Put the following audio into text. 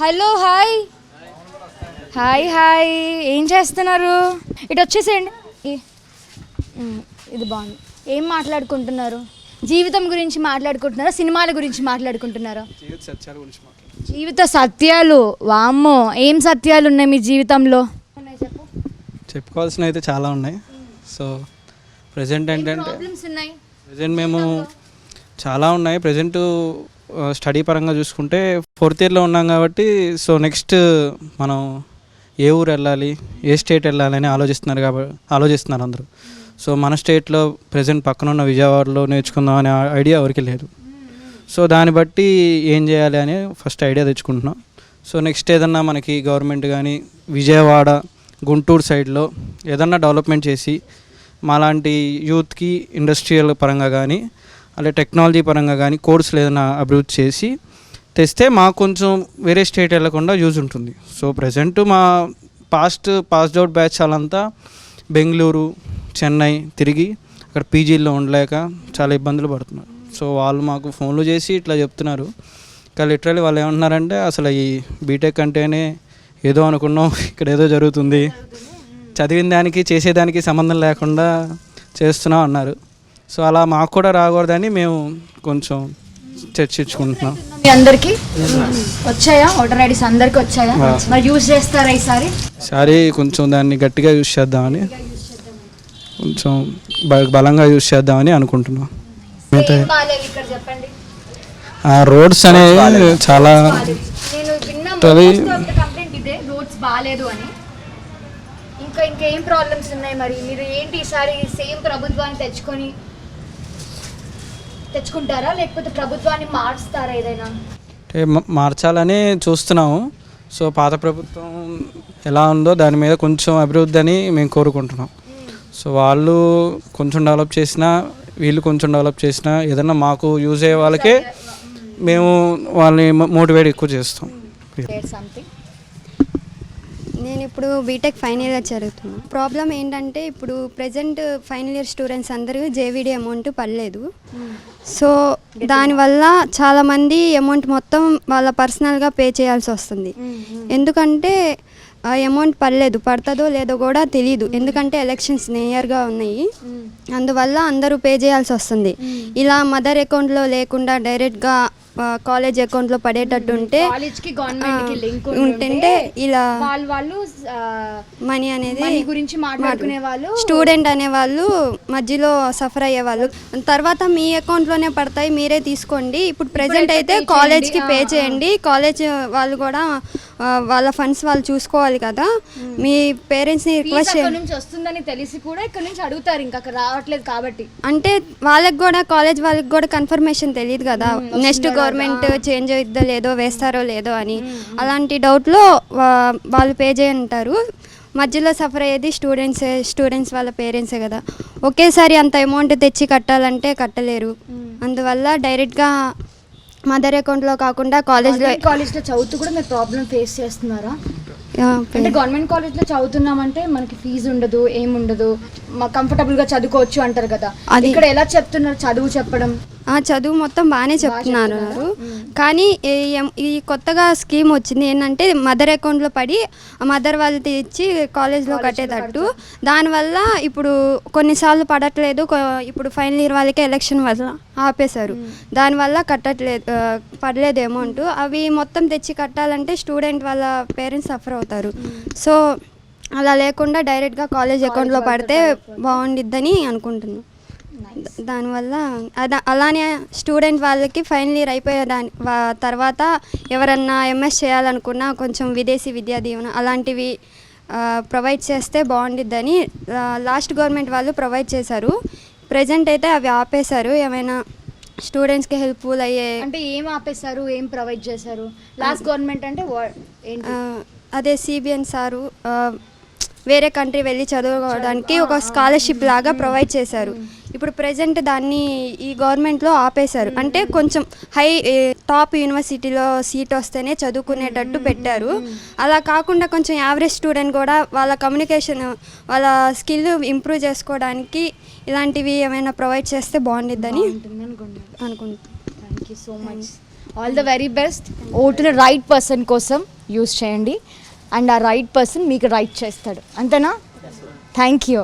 Hello hi. Hi hi. ఏం చేస్తున్నారు? ఇటు వచ్చేసేయండి. ఇది బాగుంది. ఏం మాట్లాడుకుంటున్నారు? జీవితం గురించి మాట్లాడుకుంటున్నారా? సినిమాల గురించి మాట్లాడుకుంటున్నారా? జీవిత సత్యాల గురించి మాట్లాడు జీవిత సత్యాలు? వామ్మో ఏం సత్యాలు ఉన్నాయి మీ జీవితంలో? చెప్పు. చెప్పుకోవాల్సిన అయితే చాలా ఉన్నాయి. సో ప్రజెంట్ ఏంటంటే ప్రాబ్లమ్స్ ఉన్నాయి? ప్రజెంట్ మేము చాలా ఉన్నాయి. ప్రజెంట్ స్టడీ పరంగా చూసుకుంటే ఫోర్త్ ఇయర్లో ఉన్నాం కాబట్టి సో నెక్స్ట్ మనం ఏ ఊరు వెళ్ళాలి ఏ స్టేట్ వెళ్ళాలని ఆలోచిస్తున్నారు కాబట్టి ఆలోచిస్తున్నారు అందరూ. సో మన స్టేట్లో ప్రజెంట్ పక్కన ఉన్న విజయవాడలో నేర్చుకుందాం అనే ఐడియా ఎవరికి లేదు. సో దాన్ని బట్టి ఏం చేయాలి అని ఫస్ట్ ఐడియా తెచ్చుకుంటున్నాం. సో నెక్స్ట్ ఏదన్నా మనకి గవర్నమెంట్ కానీ విజయవాడ గుంటూరు సైడ్లో ఏదన్నా డెవలప్మెంట్ చేసి మాలాంటి యూత్కి ఇండస్ట్రియల్ పరంగా కానీ అలాగే టెక్నాలజీ పరంగా కానీ కోర్సులు ఏదైనా అభివృద్ధి చేసి తెస్తే మాకు కొంచెం వేరే స్టేట్ వెళ్ళకుండా యూజ్ ఉంటుంది. సో ప్రజెంట్ మా పాస్ట్ పాస్డ్ అవుట్ బ్యాచ్ వాళ్ళంతా బెంగళూరు చెన్నై తిరిగి అక్కడ పీజీల్లో ఉండలేక చాలా ఇబ్బందులు పడుతున్నారు. సో వాళ్ళు మాకు ఫోన్లు చేసి ఇట్లా చెప్తున్నారు. ఇంకా లిటరల్లీ వాళ్ళు ఏమంటున్నారంటే అసలు ఈ బీటెక్ అంటేనే ఏదో అనుకున్నాం ఇక్కడ ఏదో జరుగుతుంది. చదివిన దానికి చేసేదానికి సంబంధం లేకుండా చేస్తున్నాం అన్నారు. సో అలా మాకు కూడా రాకూడదని మేము కొంచెం చర్చించుకుంటున్నాం. మీ అందరికి వచ్చాయా? ఓటర్ ఐడీస్ అందరికి వచ్చాయా? మరి యూజ్ చేస్తారా ఈసారి? సారీ కొంచెం దాన్ని గట్టిగా యూస్ చేద్దామని కొంచెం బ- బలంగా యూస్ చేద్దామని అనుకుంటున్నాం. మిగతా ఏం బాగాలేదు ఇక్కడ చెప్పండి. ఆ రోడ్స్ అనేవి చాలా నేను విన్నా తది- కంప్లైంట్ ఇదే రోడ్స్ బాగాలేదు అని. ఇంకా ఇంకేం ప్రాబ్లమ్స్ ఉన్నాయి మరి? మీరు ఏంటి ఈసారి సేమ్ ప్రభుత్వాన్ని తెచ్చుకొని తెచ్చుకుంటారా? లేకపోతే ప్రభుత్వాన్ని మార్చుతారా ఏదైనా? అంటే మార్చాలని చూస్తున్నాము. సో పాత ప్రభుత్వం ఎలా ఉందో దాని మీద కొంచెం అభివృద్ధి అని మేము కోరుకుంటున్నాం. సో వాళ్ళు కొంచెం డెవలప్ చేసినా వీళ్ళు కొంచెం డెవలప్ చేసినా ఏదన్నా మాకు యూజ్ అయ్యే వాళ్ళకే మేము వాళ్ళని మోటివేట్ ఎక్కువ చేస్తాం. సంథింగ్ నేను ఇప్పుడు బీటెక్ ఫైనల్ ఇయర్ చదువుతున్నాను ప్రాబ్లం ఏంటంటే ఇప్పుడు ప్రజెంట్ ఫైనల్ ఇయర్ స్టూడెంట్స్ అందరూ జేవిడి అమౌంట్ పడలేదు. సో దానివల్ల చాలామంది అమౌంట్ మొత్తం వాళ్ళ పర్సనల్గా పే చేయాల్సి వస్తుంది. ఎందుకంటే ఆ అమౌంట్ పడలేదు. పడుతుందో లేదో కూడా తెలియదు ఎందుకంటే ఎలక్షన్స్ నియర్గా ఉన్నాయి. అందువల్ల అందరూ పే చేయాల్సి వస్తుంది. ఇలా మదర్ అకౌంట్లో లేకుండా డైరెక్ట్గా కాలేజ్ అకౌంట్లో పడేటట్టు ఉంటే కాలేజ్కి గవర్నమెంట్కి లింక్ ఉంటుంటే ఇలా వాళ్ళు వాళ్ళు మనీ అనేది గురించి మాట్లాడుకునే వాళ్ళు స్టూడెంట్ అనే వాళ్ళు మధ్యలో సఫర్ అయ్యే వాళ్ళు. తర్వాత మీ అకౌంట్లోనే పడతాయి మీరే తీసుకోండి. ఇప్పుడు ప్రెసెంట్ అయితే కాలేజ్కి పే చేయండి. కాలేజ్ వాళ్ళు కూడా వాళ్ళ ఫండ్స్ వాళ్ళు చూసుకోవాలి కదా. మీ పేరెంట్స్ని రిక్వెస్ట్ నుంచి వస్తుందని తెలిసి కూడా ఇక్కడ నుంచి అడుగుతారు ఇంకా రావట్లేదు కాబట్టి. అంటే వాళ్ళకి కూడా కాలేజ్ వాళ్ళకి కూడా కన్ఫర్మేషన్ తెలియదు కదా. నెక్స్ట్ గవర్నమెంట్ చేంజ్ అవుద్దో లేదో వేస్తారో లేదో అని. అలాంటి డౌట్లో వాళ్ళు పే చేయంటారు మధ్యలో సఫర్ అయ్యేది స్టూడెంట్సే స్టూడెంట్స్ వాళ్ళ పేరెంట్సే కదా. ఒకేసారి అంత అమౌంట్ తెచ్చి కట్టాలంటే కట్టలేరు. అందువల్ల డైరెక్ట్గా మదర్ అకౌంట్లో కాకుండా కాలేజ్లో కాలేజ్లో చదువుతూ కూడా మీరు ప్రాబ్లం ఫేస్ చేస్తున్నారా? అంటే గవర్నమెంట్ కాలేజ్లో చదువుతున్నామంటే మనకి ఫీజు ఉండదు ఏం ఉండదు. కంఫర్టబుల్గా చదువుకోవచ్చు అంటారు కదా. ఇక్కడ ఎలా చెప్తున్నారు చదువు చెప్పడం? చదువు మొత్తం బాగానే చెప్తున్నారు కానీ ఈ కొత్తగా స్కీమ్ వచ్చింది ఏంటంటే మదర్ అకౌంట్లో పడి మదర్ వాళ్ళు తెచ్చి కాలేజ్లో కట్టేటట్టు. దానివల్ల ఇప్పుడు కొన్నిసార్లు పడట్లేదు ఇప్పుడు ఫైనల్ ఇయర్ వాళ్ళకి ఎలక్షన్ వల్ల ఆపేశారు. దానివల్ల కట్టట్లేదు పడలేదు అమౌంట్ అవి మొత్తం తెచ్చి కట్టాలంటే స్టూడెంట్ వాళ్ళ పేరెంట్స్ సఫర్ అవుతారు. సో అలా లేకుండా డైరెక్ట్గా కాలేజ్ అకౌంట్లో పడితే బాగుండిద్దని అనుకుంటున్నాను దానివల్ల అద అలానే స్టూడెంట్ వాళ్ళకి ఫైనల్ ఇయర్ అయిపోయే దాని తర్వాత ఎవరన్నా ఎంఎస్ చేయాలనుకున్నా కొంచెం విదేశీ విద్యా దీవెన అలాంటివి ప్రొవైడ్ చేస్తే బాగుండిద్దని లాస్ట్ గవర్నమెంట్ వాళ్ళు ప్రొవైడ్ చేశారు. ప్రజెంట్ అయితే అవి ఆపేశారు. ఏమైనా స్టూడెంట్స్కి హెల్ప్ఫుల్ అయ్యే అంటే ఏం ఆపేశారు? ఏం ప్రొవైడ్ చేశారు? లాస్ట్ గవర్నమెంట్ అంటే అదే సిబిఎన్ సారు వేరే కంట్రీ వెళ్ళి చదువుకోవడానికి ఒక స్కాలర్షిప్ లాగా ప్రొవైడ్ చేశారు. ఇప్పుడు ప్రజెంట్ దాన్ని ఈ గవర్నమెంట్లో ఆపేశారు. అంటే కొంచెం హై టాప్ యూనివర్సిటీలో సీట్ వస్తేనే చదువుకునేటట్టు పెట్టారు. అలా కాకుండా కొంచెం యావరేజ్ స్టూడెంట్ కూడా వాళ్ళ కమ్యూనికేషన్ వాళ్ళ స్కిల్ ఇంప్రూవ్ చేసుకోవడానికి ఇలాంటివి ఏమైనా ప్రొవైడ్ చేస్తే బాగుండిద్దని అనుకుంటున్నాను. అనుకుంటున్నాను. Thank you so much all the very best ఓటుని రైట్ పర్సన్ కోసం యూస్ చేయండి. అండ్ ఆ రైట్ పర్సన్ మీకు రైట్ చేస్తాడు. అంతేనా? Thank you